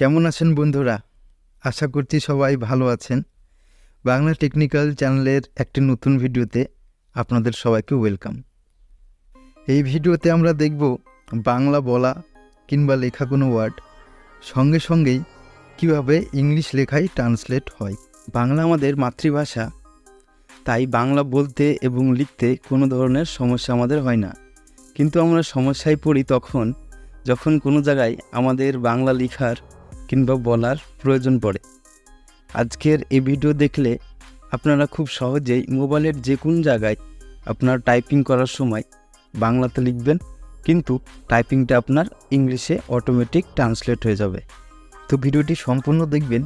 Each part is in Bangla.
কেমন আছেন বন্ধুরা? আশা করছি সবাই ভালো আছেন। বাংলা টেকনিক্যাল চ্যানেলের একটি নতুন ভিডিওতে আপনাদের সবাইকে ওয়েলকাম। এই ভিডিওতে আমরা দেখব বাংলা বলা কিংবা লেখা কোনো ওয়ার্ড সঙ্গে সঙ্গেই কীভাবে ইংলিশ লেখায় ট্রান্সলেট হয়। বাংলা আমাদের মাতৃভাষা, তাই বাংলা বলতে এবং লিখতে কোনো ধরনের সমস্যা আমাদের হয় না। কিন্তু আমরা সমস্যায় পড়ি তখন, যখন কোনো জায়গায় আমাদের বাংলা লেখার কিংবা বলার প্রয়োজন পড়ে। আজকের এই ভিডিও দেখলে আপনারা খুব সহজেই মোবাইলের যে কোন জায়গায় আপনার টাইপিং করার সময় বাংলাতে লিখবেন, কিন্তু টাইপিংটা আপনার ইংলিশে অটোমেটিক ট্রান্সলেট হয়ে যাবে। তো ভিডিওটি সম্পূর্ণ দেখবেন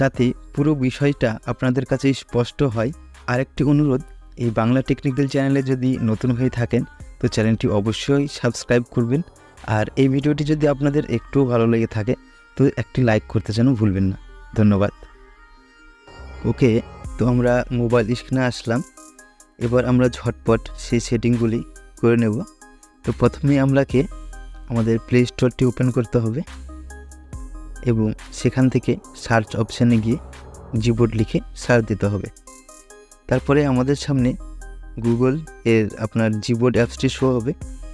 যাতে পুরো বিষয়টা আপনাদের কাছে স্পষ্ট হয়। আরেকটি অনুরোধ, এই বাংলা টেকনিক্যাল চ্যানেলে যদি নতুন হয়ে থাকেন, তো চ্যানেলটি অবশ্যই সাবস্ক্রাইব করবেন। আর এই ভিডিওটি যদি আপনাদের একটুও ভালো লেগে থাকে তো একটি লাইক করতে যেন ভুলবেন না। ধন্যবাদ। ওকে, তো আমরা মোবাইল স্ক্রিনে আসলাম। এবার আমরা ঝটপট সেই সেটিংগুলি করে নেব। তো প্রথমে আমরাকে আমাদের প্লে স্টোরটি ওপেন করতে হবে এবং সেখান থেকে সার্চ অপশানে গিয়ে জিবোর্ড লিখে সার্চ দিতে হবে। তারপরে আমাদের সামনে গুগল এর আপনার জিবোর্ড অ্যাপসটি শো হবে।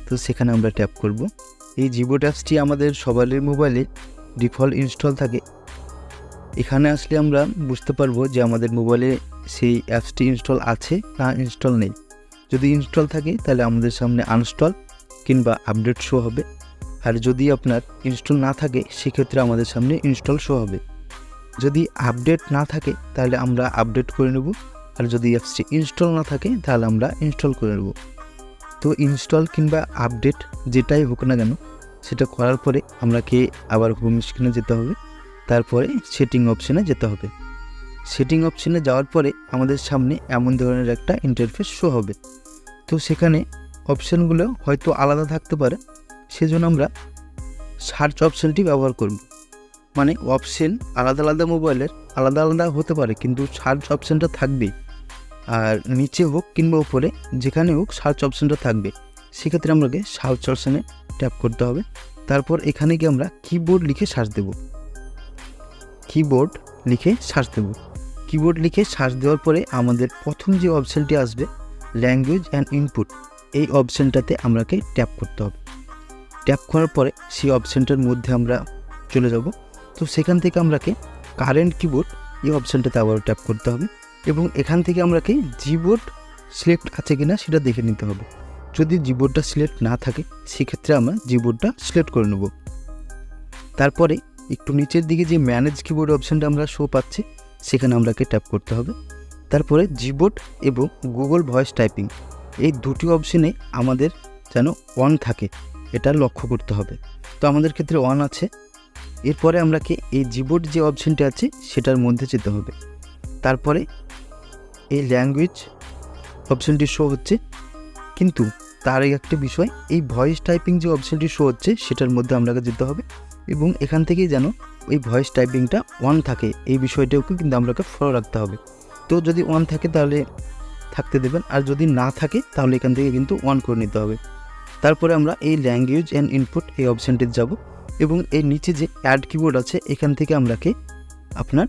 তো সেখানে আমরা ট্যাপ করব। এই জিবোর্ড অ্যাপসটি আমাদের সবাইয়ের মোবাইলে ডিফল্ট ইনস্টল থাকে। এখানে আসলে আমরা বুঝতে পারব যে আমাদের মোবাইলে সেই অ্যাপসটি ইনস্টল আছে না ইনস্টল নেই। যদি ইনস্টল থাকে তাহলে আমাদের সামনে আনস্টল কিংবা আপডেট শো হবে। আর যদি আপনার ইনস্টল না থাকে, সেক্ষেত্রে আমাদের সামনে ইনস্টল শো হবে। যদি আপডেট না থাকে, তাহলে আমরা আপডেট করে নেব। আর যদি অ্যাপসটি ইনস্টল না থাকে, তাহলে আমরা ইনস্টল করে নেব। তো ইনস্টল কিংবা আপডেট যেটাই হোক না কেন সেটা করার পরে আমাকে আবার হোম স্ক্রিনে যেতে হবে। তারপরে সেটিং অপশানে যেতে হবে। সেটিং অপশানে যাওয়ার পরে আমাদের সামনে এমন ধরনের একটা ইন্টারফেস শো হবে। তো সেখানে অপশানগুলো হয়তো আলাদা থাকতে পারে। সেজন্য আমরা সার্চ অপশানটি ব্যবহার করব। মানে অপশান আলাদা আলাদা মোবাইলের আলাদা আলাদা হতে পারে, কিন্তু সার্চ অপশানটা থাকবেই। আর নিচে হোক কিংবা উপরে যেখানে হোক সার্চ অপশানটা থাকবে। সেক্ষেত্রে আমাকে সার্চ অপশানে ট্যাপ করতে হবে। তারপর এখানে গিয়ে আমরা কিবোর্ড লিখে সার্চ দেব। কিবোর্ড লিখে সার্চ দেব। কিবোর্ড লিখে সার্চ দেওয়ার পরে আমাদের প্রথম যে অপশানটি আসবে ল্যাঙ্গুয়েজ অ্যান্ড ইনপুট এই অপশানটাতে আমরাকে ট্যাপ করতে হবে। ট্যাপ করার পরে সেই অপশানটার মধ্যে আমরা চলে যাব। তো সেখান থেকে আমরাকে কারেন্ট কিবোর্ড এই অপশানটাতে আবার ট্যাপ করতে হবে এবং এখান থেকে আমরাকে জিবোর্ড সিলেক্ট আছে কিনা সেটা দেখে নিতে হবে। যদি জিবোর্ডটা সিলেক্ট না থাকে, সেক্ষেত্রে আমরা জিবোর্ডটা সিলেক্ট করে নেব। তারপরে একটু নিচের দিকে যে ম্যানেজ কিবোর্ড অপশানটা আমরা শো পাচ্ছি, সেখানে আমরাকে ট্যাপ করতে হবে। তারপরে জিবোর্ড এবং গুগল ভয়েস টাইপিং এই দুটি অপশানে আমাদের যেন অন থাকে, এটা লক্ষ্য করতে হবে। তো আমাদের ক্ষেত্রে অন আছে। এরপরে আমরাকে এই জিবোর্ড যে অপশানটি আছে, সেটার মধ্যে যেতে হবে। তারপরে এই ল্যাঙ্গুয়েজ অপশানটি শো হচ্ছে। কিন্তু তার একটা বিষয়, এই ভয়েস টাইপিং যে অপশানটি শো হচ্ছে, সেটার মধ্যে আপনাকে যেতে হবে এবং এখান থেকেই যেন ওই ভয়েস টাইপিংটা অন থাকে, এই বিষয়টাকে কিন্তু আপনাকে ফলো রাখতে হবে। তো যদি অন থাকে তাহলে থাকতে দেবেন, আর যদি না থাকে তাহলে এখান থেকে কিন্তু অন করে নিতে হবে। তারপরে আমরা এই ল্যাঙ্গুয়েজ অ্যান্ড ইনপুট এই অপশানটিতে যাব এবং এর নিচে যে অ্যাড কিবোর্ড আছে, এখান থেকে আমরাকে আপনার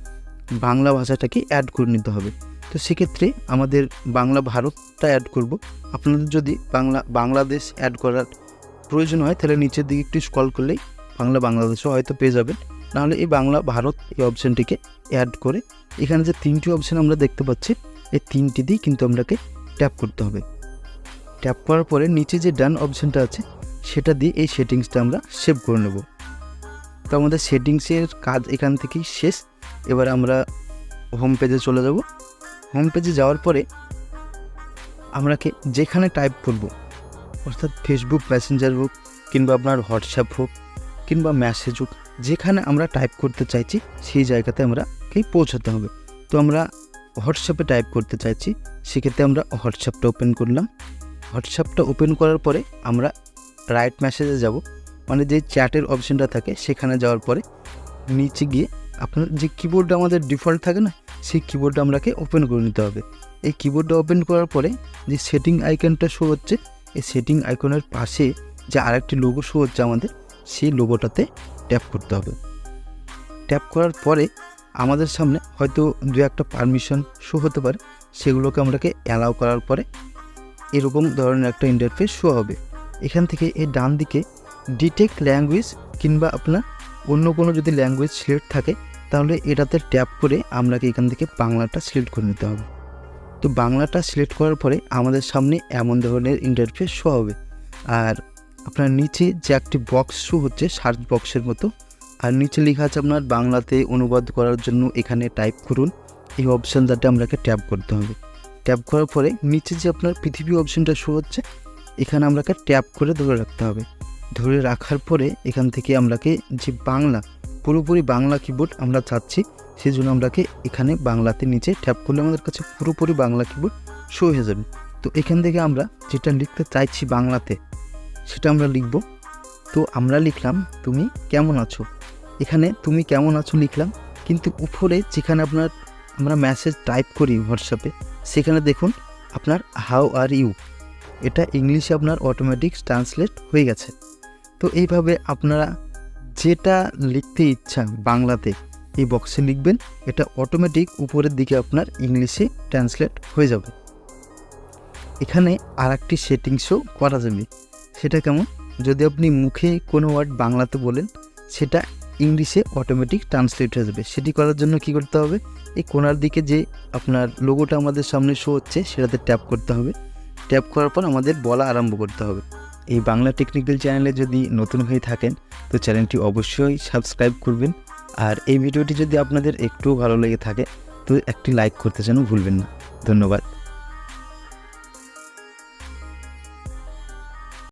বাংলা ভাষাটাকে অ্যাড করে নিতে হবে। তো সেক্ষেত্রে আমাদের বাংলা ভারতটা অ্যাড করব। আপনাদের যদি বাংলা, বাংলাদেশ অ্যাড করার প্রয়োজন হয়, তাহলে নিচের দিকে একটু স্কল করলেই বাংলা, বাংলাদেশও হয়তো পেয়ে যাবেন। নাহলে এই বাংলা, ভারত এই অপশানটিকে অ্যাড করে এখানে যে তিনটি অপশান আমরা দেখতে পাচ্ছি, এই তিনটি দিয়েই কিন্তু আমরাকে ট্যাপ করতে হবে। ট্যাপ করার পরে নিচে যে ডান অপশানটা আছে, সেটা দিয়ে এই সেটিংসটা আমরা সেভ করে নেব। তো আমাদের সেটিংসের কাজ এখান থেকেই শেষ। এবার আমরা হোম পেজে চলে যাব। হোম পেজে যাওয়ার পরে আমরাকে যেখানে টাইপ করব, অর্থাৎ ফেসবুক মেসেঞ্জার হোক কিংবা আপনার হোয়াটসঅ্যাপ হোক কিংবা মেসেজ হোক, যেখানে আমরা টাইপ করতে চাইছি সেই জায়গাতে আমরা কে পৌঁছাতে হবে। তো আমরা হোয়াটসঅ্যাপে টাইপ করতে চাইছি, সেক্ষেত্রে আমরা হোয়াটসঅ্যাপটা ওপেন করলাম। হোয়াটসঅ্যাপটা ওপেন করার পরে আমরা রাইট মেসেজে যাব মানে যে চ্যাটের অপশানটা থাকে, সেখানে যাওয়ার পরে নিচে গিয়ে আপনার যে কিবোর্ডটা আমাদের ডিফল্ট থাকে না সেই কিবোর্ডটা আমরাকে ওপেন করে নিতে হবে। এই কিবোর্ডটা ওপেন করার পরে যে সেটিং আইকনটা শো হচ্ছে, এই সেটিং আইকনের পাশে যে আরেকটি লোগো শো হচ্ছে আমাদের, সেই লোগোটাতে ট্যাপ করতে হবে। ট্যাপ করার পরে আমাদের সামনে হয়তো দু একটা পারমিশন শো হতে পারে, সেগুলোকে আমরাকে অ্যালাউ করার পরে এরকম ধরনের একটা ইন্টারফেস শো হবে। এখান থেকে এই ডান দিকে ডিটেক্ট ল্যাঙ্গুয়েজ কিংবা আপনার অন্য কোনো যদি ল্যাঙ্গুয়েজ সিলেক্ট থাকে তাহলে এটাতে ট্যাপ করে আপনাকে এখান থেকে বাংলাটা সিলেক্ট করে নিতে হবে। তো বাংলাটা সিলেক্ট করার পরে আমাদের সামনে এমন ধরনের ইন্টারফেস শো হবে। আর আপনার নিচে যে একটি বক্স শো হচ্ছে সার্চ বক্সের মতো, আর নিচে লেখা আছে আপনার বাংলাতে অনুবাদ করার জন্য এখানে টাইপ করুন। এই অপশানটাতে আপনাকে ট্যাপ করতে হবে। ট্যাপ করার পরে নিচে যে আপনার পৃথিবী অপশানটা শো হচ্ছে, এখানে আপনাকে ট্যাপ করে ধরে রাখতে হবে। ধরে রাখার পরে এখান থেকে আমরাকে যে বাংলা পুরোপুরি বাংলা কিবোর্ড আমরা চাচ্ছি সেই জন্য আমরাকে এখানে বাংলাতে নিচে ট্যাপ করলে আমাদের কাছে পুরোপুরি বাংলা কিবোর্ড শো হয়ে যাবে। তো এখান থেকে আমরা যেটা লিখতে চাইছি বাংলাতে, সেটা আমরা লিখব। তো আমরা লিখলাম, তুমি কেমন আছো? এখানে তুমি কেমন আছো? লিখলাম, কিন্তু উপরে যেখানে আপনার, আমরা মেসেজ টাইপ করি হোয়াটসঅ্যাপে সেখানে দেখুন, আপনার হাউ আর ইউ এটা ইংলিশে আপনার অটোমেটিক ট্রান্সলেট হয়ে গেছে। তো এইভাবে আপনারা যেটা লিখতে ইচ্ছা বাংলাতে এই বক্সে লিখবেন, এটা অটোমেটিক উপরের দিকে আপনার ইংলিশে ট্রান্সলেট হয়ে যাবে। এখানে আর একটি সেটিংসও করা যাবে। সেটা কেমন? যদি আপনি মুখে কোনো ওয়ার্ড বাংলাতে বলেন, সেটা ইংলিশে অটোমেটিক ট্রান্সলেট হয়ে যাবে। সেটি করার জন্য কি করতে হবে? এই কোনার দিকে যে আপনার লোগোটা আমাদের সামনে শো হচ্ছে, সেটাতে ট্যাপ করতে হবে। ট্যাপ করার পর আমাদের বলা আরম্ভ করতে হবে। এই বাংলা টেকনিক্যাল চ্যানেলে যদি নতুন হয়ে থাকেন, তো চ্যানেলটি অবশ্যই সাবস্ক্রাইব করবেন। আর এই ভিডিওটি যদি আপনাদের একটু ভালো লেগে থাকে, তো একটি লাইক করতে যেন ভুলবেন না। ধন্যবাদ।